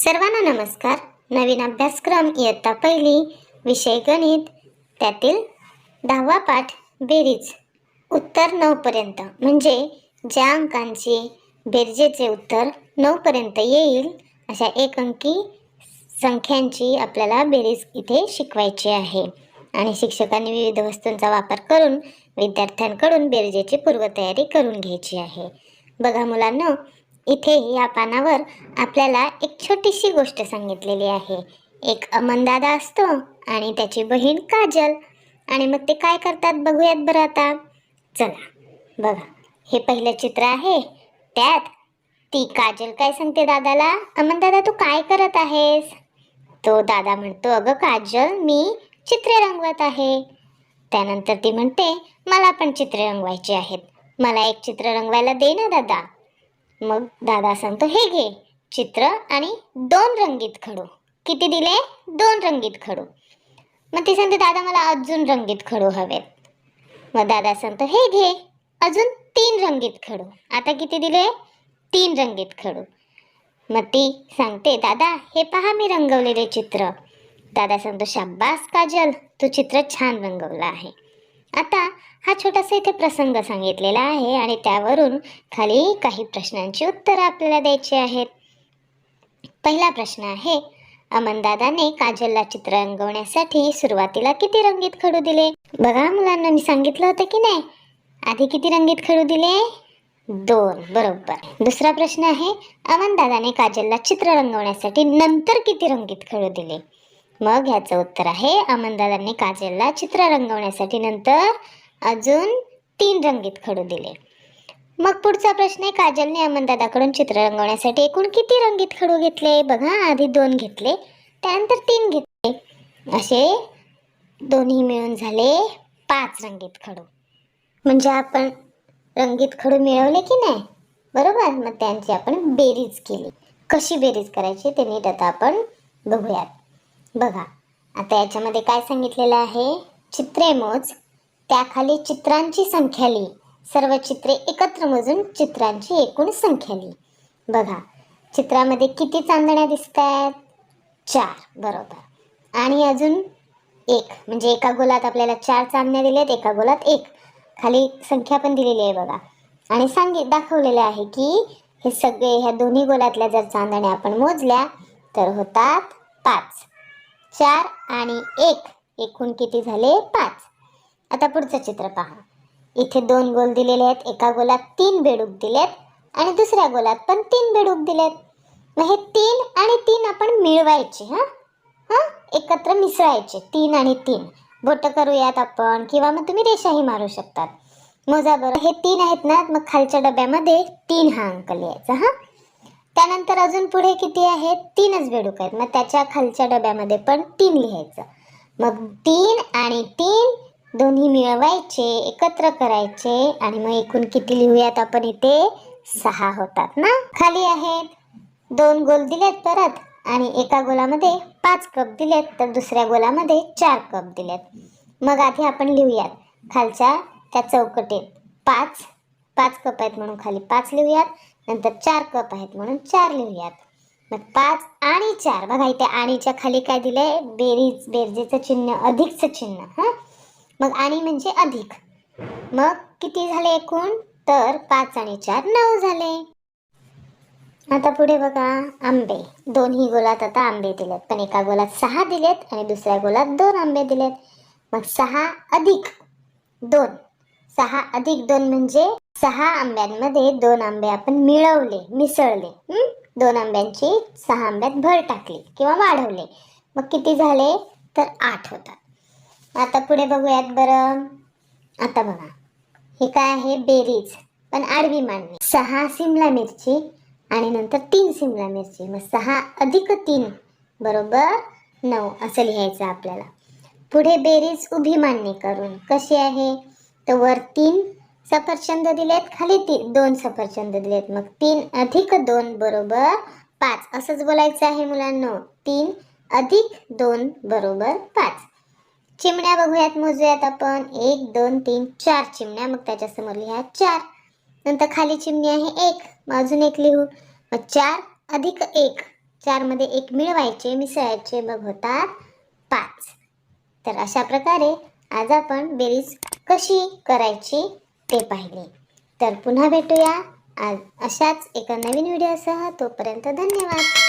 सर्वांना नमस्कार. नवीन अभ्यासक्रम इयत्ता पहिली विषय गणित त्यातील दहावा पाठ बेरीज. उत्तर नऊपर्यंत म्हणजे ज्या अंकांची बेरजेचे उत्तर नऊपर्यंत येईल अशा एक अंकी संख्यांची आपल्याला बेरीज इथे शिकवायची आहे. आणि शिक्षकांनी विविध वस्तूंचा वापर करून विद्यार्थ्यांकडून बेरजेची पूर्वतयारी करून घ्यायची आहे. बघा मुलांना इथे या पानावर आपल्याला एक छोटीशी गोष्ट सांगितलेली आहे. एक अमनदादा असतो आणि त्याची बहीण काजल. आणि मग ते काय करतात बघूयात बरं आता. चला बघा. हे पहिलं चित्र आहे. त्यात ती काजल काय सांगते दादाला? अमन दादा तू काय करत आहेस? तो दादा म्हणतो अगं काजल मी चित्रे रंगवत आहे. त्यानंतर ती म्हणते मला पण चित्रे रंगवायची आहेत. मला एक चित्र रंगवायला दे ना दादा. मग दादा सांगतो हे घे चित्र आणि दोन रंगीत खडू. किती दिले? दोन रंगीत खडू. मग ती सांगते दादा मला अजून रंगीत खडू हवेत. मग दादा सांगतो हे घे अजून तीन रंगीत खडू. आता किती दिले? तीन रंगीत खडू. मग ती सांगते दादा हे पहा मी रंगवलेले चित्र. दादा सांगतो शाब्बास काजल तू चित्र छान रंगवलं आहे. आता हा छोटासा इथे प्रसंग सांगितलेला आहे आणि त्यावरून खाली काही प्रश्नांची उत्तरं आपल्याला द्यायची आहेत. पहिला प्रश्न आहे अमनदादाने काजलला चित्र रंगवण्यासाठी सुरुवातीला किती रंगीत खडू दिले? बघा मुलांना मी सांगितलं होतं की नाही? आधी किती रंगीत खडू दिले? दोन बरोबर. दुसरा प्रश्न आहे अमनदादाने काजलला चित्र रंगवण्यासाठी नंतर किती रंगीत खडू दिले? मग ह्याचं उत्तर आहे अमनदादांनी काजलला चित्र रंगवण्यासाठी नंतर अजून तीन रंगीत खडू दिले. मग पुढचा प्रश्न आहे काजलने अमनदादाकडून चित्र रंगवण्यासाठी एकूण किती रंगीत खडू घेतले? बघा आधी दोन घेतले त्यानंतर तीन घेतले. असे दोन्ही मिळून झाले पाच रंगीत खडू. म्हणजे आपण रंगीत खडू मिळवले की नाही? बरोबर? मग त्यांची आपण बेरीज केली. कशी बेरीज करायची ते नीट आता आपण बघूयात. बघा आता याच्यामध्ये काय सांगितलेलं आहे? चित्रे मोज त्याखाली चित्रांची संख्या लिही सर्व चित्रे एकत्र मोजून चित्रांची एकूण संख्या लिही बघा चित्रामध्ये किती चांदण्या दिसत आहेत चार बरोबर. आणि अजून एक म्हणजे एका गोलात आपल्याला चार चांदण्या दिल्या आहेत एका गोलात एक. खाली संख्या पण दिलेली आहे बघा. आणि सांगित दाखवलेलं आहे की हे सगळे ह्या दोन्ही गोलातल्या जर चांदण्या आपण मोजल्या तर होतात पाच. चार आणि एक. एकूण किती झाले? पाच. आता पुढचं चित्र पहा. इथे दोन गोल दिलेले आहेत. एका गोलात तीन बेडूक दिलेत आणि दुसऱ्या गोलात पण तीन बेडूक दिलेत. मग हे तीन आणि तीन आपण मिळवायचे हां? हां? एकत्र मिसळायचे. तीन आणि तीन. बोट करूयात आपण. किंवा मग तुम्ही रेषाही मारू शकतात. मोजा बरं. हे तीन आहेत ना? मग खालच्या डब्यामध्ये तीन हा अंक लिहायचा हां? त्यानंतर अजून पुढे किती आहेत? तीनच बेडूक आहेत. मग त्याच्या खालच्या डब्यामध्ये पण तीन लिहायचं. मग तीन आणि तीन दोन्ही मिळवायचे एकत्र करायचे आणि मग एकूण किती लिहूयात आपण इथे? सहा होतात ना? खाली आहेत. दोन गोल दिलेत परत आणि एका गोलामध्ये पाच कप दिलेत तर दुसऱ्या गोलामध्ये चार कप दिलेत. मग आधी आपण लिहूयात. खालच्या त्या चौकटीत पाच पाच कप आहेत म्हणून खाली पाच लिहूयात. नंतर चार कप आहेत म्हणून चार लिहूयात. मग पाच आणि चार. बघा इथे आणीच्या खाली काय दिलंय? बेरीज बेरजेचं चिन्ह अधिकचं चिन्ह हां? मग आणि म्हणजे अधिक. मग किती झाले एकूण? तर पाच आणि चार नऊ झाले. आता पुढे बघा आंबे. दोन्ही गोलात आता आंबे दिलेत. पण एका गोलात सहा दिलेत आणि दुसऱ्या गोलात दोन आंबे दिलेत. मग सहा अधिक. दोन. सहा अधिक दोन म्हणजे सहा आंब्यांमध्ये दोन आंबे आपण मिळवले मिसळले. हं? दोन आंब्यांची सहा आंब्यात भर टाकली किंवा वाढवले. मग किती झाले? तर आठ होतात. आता पुढे बघूयात बरं. आता बघा. हे काय आहे? बेरीज. पण आडवी मांडणी सहा सिमला मिरची आणि नंतर तीन सिमला मिरची. मग सहा अधिक तीन. बरोबर? नऊ. असं लिहायचं आपल्याला. पुढे बेरीज उभी मांडणी करून. कशी आहे? तर वर तीन सफरचंद दिलेत खाली तीन दोन सफरचंद दिलेत. मग तीन अधिक दोन बरोबर पाच. असंच बोलायचं आहे मुलांना. तीन अधिक दोन बरोबर पाच. चिमण्या बघूयात मोजूयात आपण. एक दोन तीन चार चिमण्या. मग त्याच्यासमोर लिहा चार. नंतर खाली चिमणी आहे एक. मग अजून एक लिहू. मग चार अधिक एक. चारमध्ये एक मिळवायचे मिसळायचे मग होतात पाच. तर अशा प्रकारे आज आपण बेरीज कशी करायची ते पाहिले. तर पुन्हा भेटूया. आज अशाच एका नवीन व्हिडिओसह तोपर्यंत धन्यवाद.